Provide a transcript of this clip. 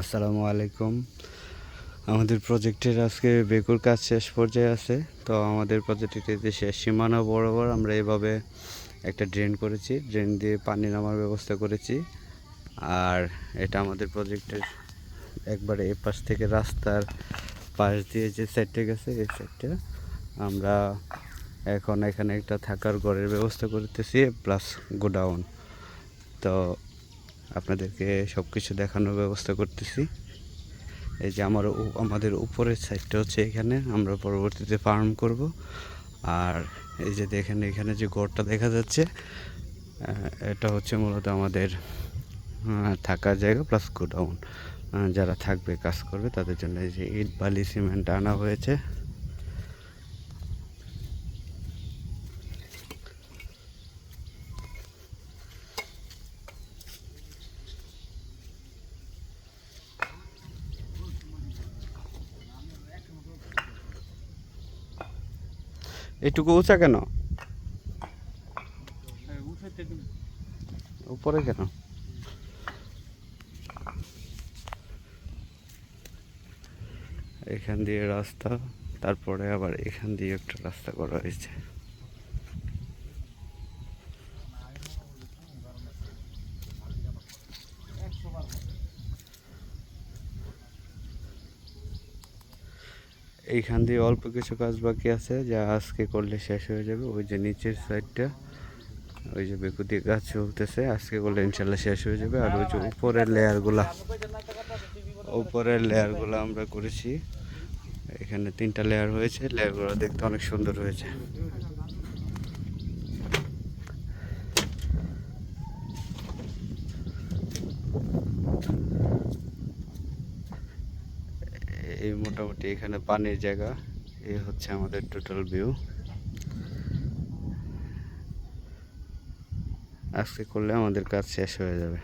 আসসালামু আলাইকুম। আমাদের প্রজেক্টের আজকে বেকুর কাজ শেষ পর্যায়ে আছে। তো আমাদের প্রজেক্টটিতে শেষ সীমানা বরাবর আমরা এভাবে একটা ড্রেন করেছি। ড্রেন দিয়ে পানি নামার ব্যবস্থা করেছি। আর এটা আমাদের প্রজেক্টের একবারে এ পাশ থেকে রাস্তার পাশ দিয়ে যে সাইডটা গেছে, এই সাইডটা আমরা এখন এখানে একটা থাকার ঘরের ব্যবস্থা করতেছি প্লাস গোডাউন তো আপনাদেরকে সব কিছু দেখানোর ব্যবস্থা করতেছি। এই যে আমার আমাদের উপরের সাইডটা হচ্ছে এখানে, আমরা পরবর্তীতে ফার্ম করব। আর এই যে দেখেন এখানে যে ঘরটা দেখা যাচ্ছে এটা হচ্ছে মূলত আমাদের থাকার জায়গা প্লাস গোডাউন যারা থাকবে, কাজ করবে, তাদের জন্য এই যে ইট বালি সিমেন্ট আনা হয়েছে। এটুকু উঁচা কেন? উপরে কেন? এখান দিয়ে রাস্তা, তারপরে আবার এখান দিয়ে একটা রাস্তা করা হয়েছে। এইখান দিয়ে অল্প কিছু কাজ বাকি আছে, যা আজকে করলে শেষ হয়ে যাবে। ওই যে নিচের সাইডটা ওই যে বেকুতি গাছ চলতেছে, আজকে করলে ইনশাল্লাহ শেষ হয়ে যাবে। আর ওই যে উপরের লেয়ারগুলা উপরের লেয়ারগুলো আমরা করেছি। এখানে তিনটা লেয়ার হয়েছে লেয়ারগুলো দেখতে অনেক সুন্দর হয়েছে। এই মোটামুটি এখানে পানির জায়গা। এ হচ্ছে আমাদের টোটাল ভিউ আজকে করলে আমাদের কাজ শেষ হয়ে যাবে।